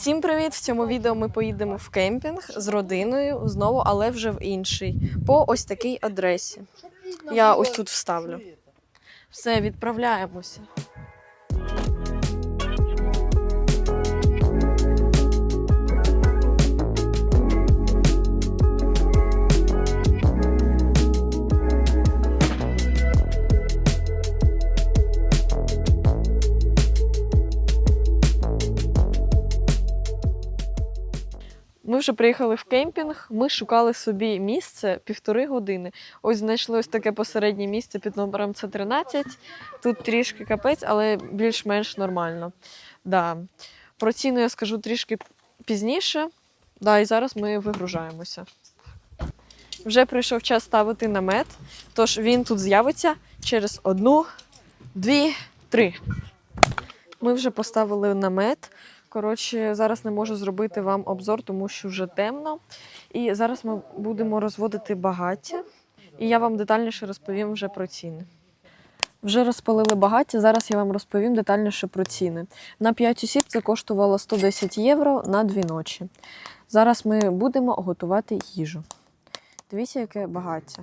Всім привіт! В цьому відео ми поїдемо в кемпінг з родиною знову, але вже в інший, по ось такій адресі. Я ось тут вставлю. Все, відправляємося. Ми вже приїхали в кемпінг. Ми шукали собі місце півтори години. Ось знайшли ось таке посереднє місце під номером С 13 Тут трішки капець, але більш-менш нормально. Да. Про ціну я скажу трішки пізніше. Да, і зараз ми вигружаємося. Вже прийшов час ставити намет, тож він тут з'явиться через одну, дві, три. Ми вже поставили намет. Коротше, зараз не можу зробити вам обзор, тому що вже темно. І зараз ми будемо розводити багаття, і я вам детальніше розповім вже про ціни. Вже розпалили багаття, зараз я вам розповім детальніше про ціни. На 5 осіб це коштувало 110 євро на 2 ночі. Зараз ми будемо готувати їжу. Дивіться, яке багаття.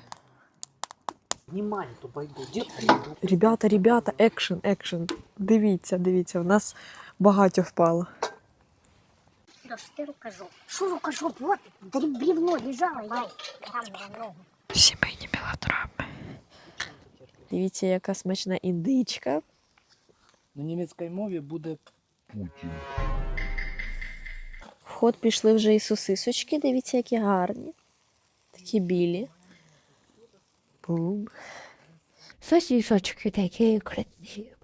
Ребята, ребята, екшен, екшен. Дивіться, дивіться, в нас багаття впало. Ты рукожоп? Вот, бревно лежало, я там на ногу. Сімейні мелодрами. Дивіться, яка смачна індичка. На німецькій мові буде Путін. В ход пішли вже і сосисочки, дивіться, які гарні. Такі білі. Бум. Сосисочки такі красиві.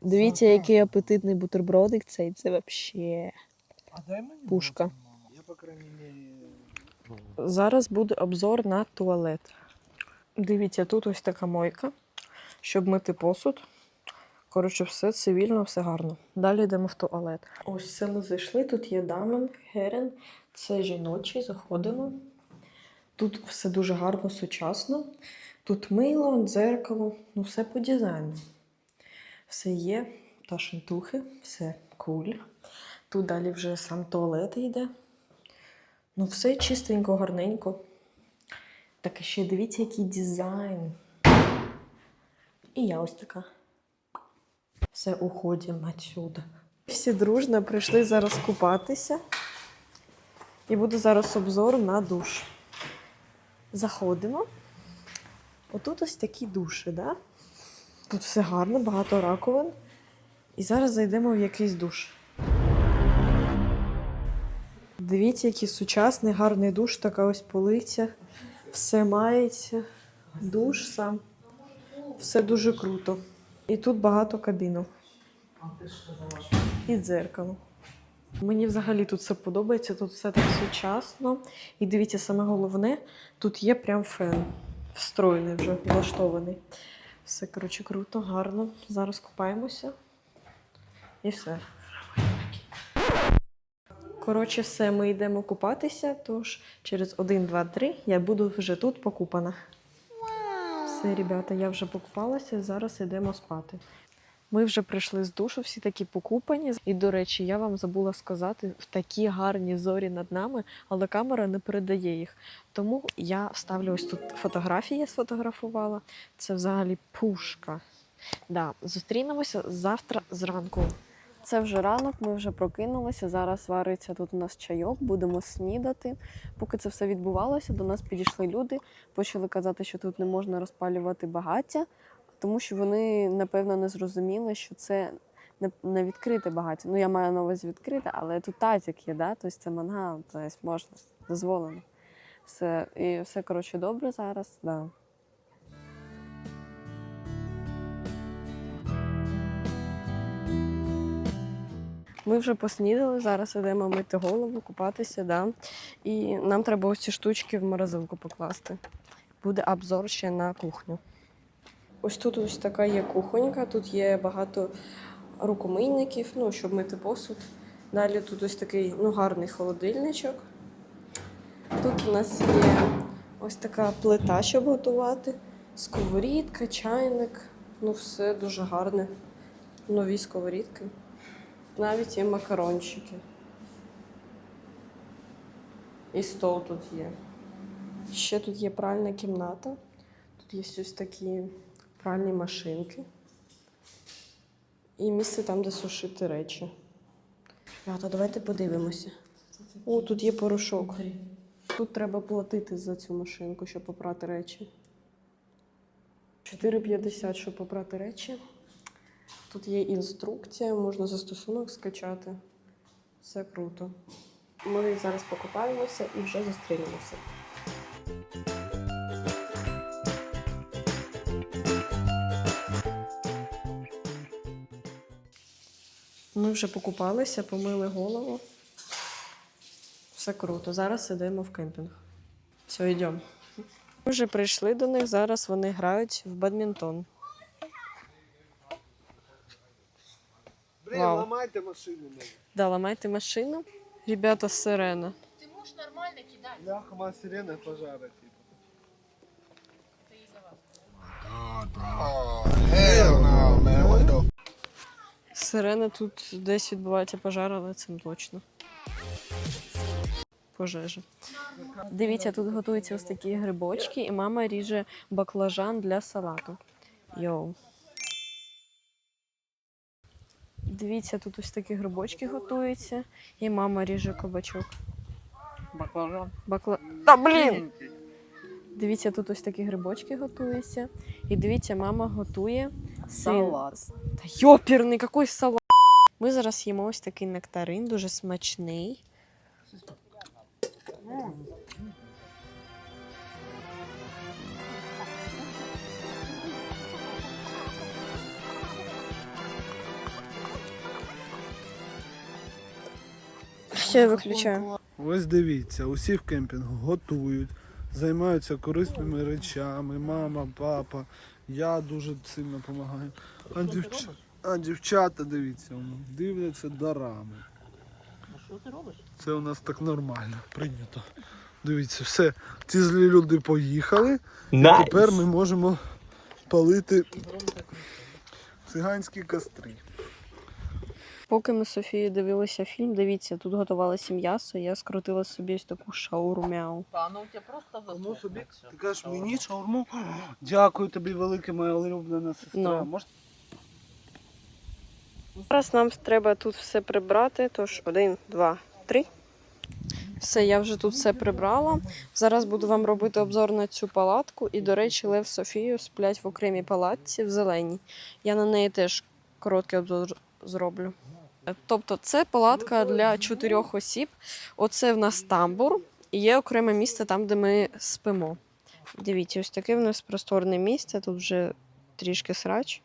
Дивіться, який апетитний бутербродик цей. Це взагалі. А дай Пушка. Я, по крайней мере, Зараз буде обзор на туалет. Дивіться, тут ось така мойка, щоб мити посуд. Коротше, все цивільно, все гарно. Далі йдемо в туалет. Ось це ми зайшли. Тут є дамен, херен, це жіночий, заходимо. Тут все дуже гарно, сучасно. Тут мило, дзеркало, ну все по дизайну. Все є, та шинтухи, все куль. Тут далі вже сам туалет йде. Ну, все чистенько, гарненько. Так і ще дивіться, який дизайн. І я ось така. Все, уходимо отсюда. Всі дружно прийшли зараз купатися. І буде зараз обзор на душ. Заходимо. Отут ось такі душі, да? Тут все гарно, багато раковин. І зараз зайдемо в якийсь душ. Дивіться, який сучасний, гарний душ, така ось полиця. Все мається. Душ сам. Все дуже круто. І тут багато кабінок. І дзеркало. Мені взагалі тут все подобається, тут все так сучасно. І дивіться, саме головне, тут є прям фен. Встроєний вже, влаштований. Все, коротше, круто, гарно. Зараз купаємося. І все. Коротше, все, ми йдемо купатися, тож через 1, 2, 3 я буду вже тут покупана. Все, ребята, я вже покупалася, зараз йдемо спати. Ми вже прийшли з душу, всі такі покупані. І, до речі, я вам забула сказати, в такі гарні зорі над нами, але камера не передає їх. Тому я вставлю ось тут фотографії, сфотографувала. Це взагалі пушка. Да, зустрінемося завтра зранку. Це вже ранок, ми вже прокинулися. Зараз вариться тут у нас чайок, будемо снідати. Поки це все відбувалося, до нас підійшли люди, почали казати, що тут не можна розпалювати багаття, тому що вони, напевно, не зрозуміли, що це не, відкрите багаття. Ну, я маю на увазі відкрите, але тут тазик є, да? тобто це мангал, тобто можна, дозволено. Все, і все, коротше, добре зараз. Да. Ми вже поснідали, зараз йдемо мити голову, купатися, да? і нам треба ось ці штучки в морозилку покласти. Буде обзор ще на кухню. Ось тут ось така є кухонька, тут є багато рукомийників, ну, щоб мити посуд. Далі тут ось такий ну, гарний холодильничок. Тут у нас є ось така плита, щоб готувати, сковорідка, чайник. Ну, все дуже гарне. Нові сковорідки. Навіть є макарончики. І стол тут є. Ще тут є пральна кімната. Тут є ось такі пральні машинки. І місце там, де сушити речі. Ребята, давайте подивимося. О, тут є порошок. Тут треба платити за цю машинку, щоб попрати речі. 4,50, щоб попрати речі. Тут є інструкція, можна застосунок скачати. Все круто. Ми зараз покупаємося і вже зустрінемося. Ми вже покупалися, помили голову. Все круто. Зараз йдемо в кемпінг. Все, йдемо. Ми вже прийшли до них, зараз вони грають в бадмінтон. Блин, Вау. ламайте машину. ну. Да, ламайте машину. Ребята, сирена. Бляха, ма сирена пожара, типа. Oh, hell no, man. What the Сирена тут десь відбувається пожар, але не точно. Пожежа. Дивіться, тут готуються ось такі грибочки, і мама ріже баклажан для салату. Йоу. Дивіться, тут ось такі грибочки готуються, і мама ріже кабачок. Баклажан. Бакла... Та блін! Дивіться, тут ось такі грибочки готуються. І дивіться, мама готує. Салат. Та йопірний, який салат. Ми зараз їмо ось такий нектарин, дуже смачний. Все, виключаю. Ось дивіться, усі в кемпінгу готують, займаються корисними речами. Мама, папа. Я дуже сильно допомагаю. А, дівч... а дівчата, дивіться, дивляться дарами. Що ти робиш? Це у нас так нормально, прийнято. Дивіться, все. Ці злі люди поїхали. Тепер ми можемо палити циганські костри. Поки ми з Софією дивилися фільм, дивіться, тут готувалося м'ясо, я скрутила собі ось таку шаурмяу. Та ну у тебе просто Ну собі, ти кажеш, мені шаурму? Дякую тобі велике, моя улюблена сестра. Ну. Може, Зараз нам треба тут все прибрати, тож один, два, три. Все, я вже тут все прибрала. Зараз буду вам робити обзор на цю палатку. І, до речі, Лев з Софією сплять в окремій палатці в зеленій. Я на неї теж короткий обзор зроблю. Тобто, це палатка для чотирьох осіб. Оце в нас тамбур. І є окреме місце там, де ми спимо. Дивіться, ось таке в нас просторне місце. Тут вже трішки срач.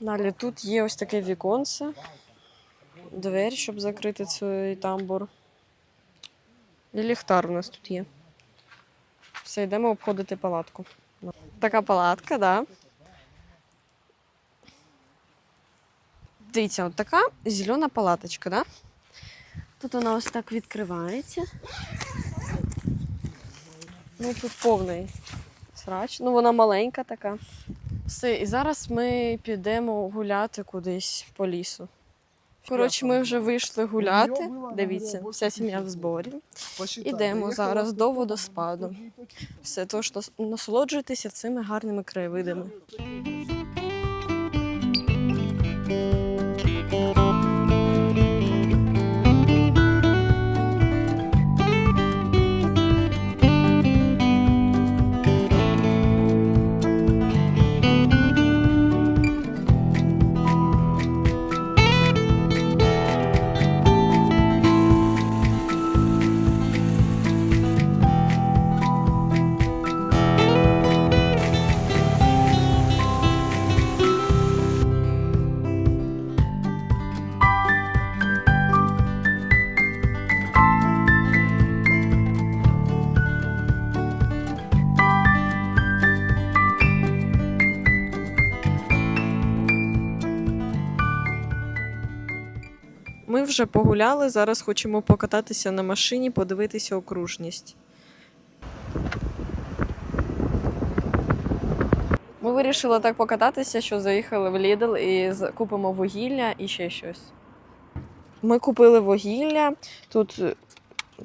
Далі тут є ось таке віконце, двері, щоб закрити цей тамбур. І ліхтар у нас тут є. Все, йдемо обходити палатку. Така палатка, да. Дивіться, от така зелена палаточка, да? Тут вона ось так відкривається. Ну, тут повний срач. Ну, вона маленька така. Все, і зараз ми підемо гуляти кудись по лісу. Коротше, ми вже вийшли гуляти. Дивіться, вся сім'я в зборі. Ідемо зараз до водоспаду. Все, тож нас- насолоджуйтеся цими гарними краєвидами. Вже погуляли, зараз хочемо покататися на машині, подивитися окружність. Ми вирішили так покататися, що заїхали в Lidl і купимо вугілля і ще щось. Ми купили вугілля, тут е,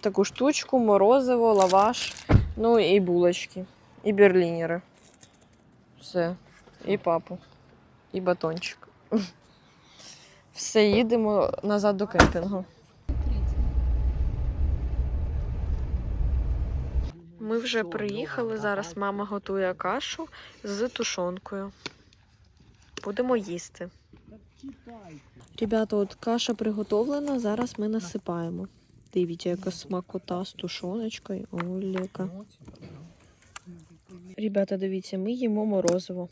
таку штучку, морозиво, лаваш, ну і булочки, і берлінери. Все. І папу, і батончик. Все, їдемо назад до кемпінгу. Ми вже приїхали. Зараз мама готує кашу з тушонкою. Будемо їсти. Ребята, от каша приготовлена, зараз ми насипаємо. Дивіться, яка смакота з тушоночкою. Оляка. Ребята, дивіться, ми їмо морозиво.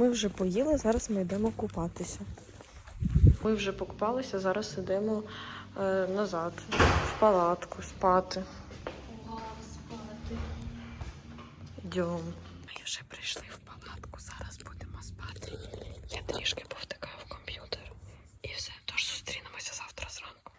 Ми вже поїли, зараз ми йдемо купатися. Ми вже покупалися, зараз йдемо е, назад, в палатку, спати. Йдемо. Ми вже прийшли в палатку, зараз будемо спати. Я трішки повтикаю в комп'ютер. І все, тож зустрінемося завтра зранку.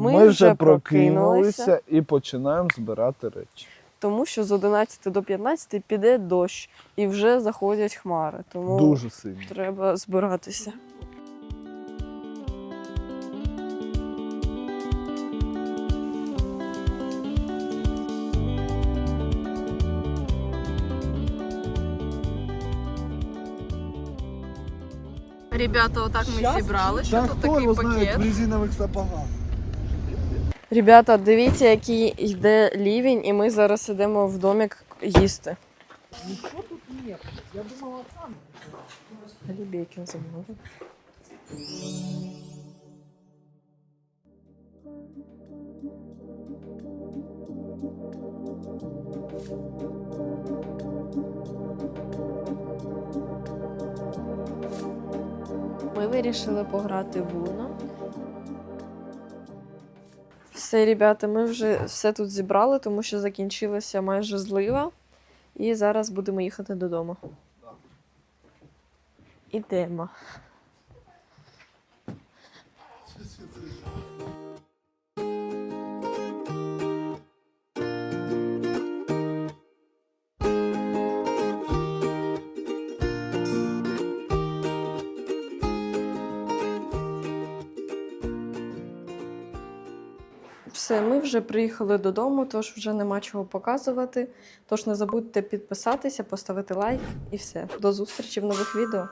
Ми Ми, вже прокинулися і починаємо збирати речі. Тому що з 11 до 15 піде дощ і вже заходять хмари. Тому Дуже сильно. треба збиратися. Ребята, отак ми зібрали, що тут такий пакет. в резинових сапогах. Ребята, дивіться, який йде лівень, і ми зараз йдемо в домик їсти. Нічого тут нет. Я думала, там. Бейкін замовив. Ми вирішили пограти в Уно. Все, ребята, ми вже все тут зібрали, тому що закінчилася майже злива. І зараз будемо їхати додому. Ідемо. Все, ми вже приїхали додому, тож вже нема чого показувати. Тож не забудьте підписатися, поставити лайк і все. До зустрічі в нових відео.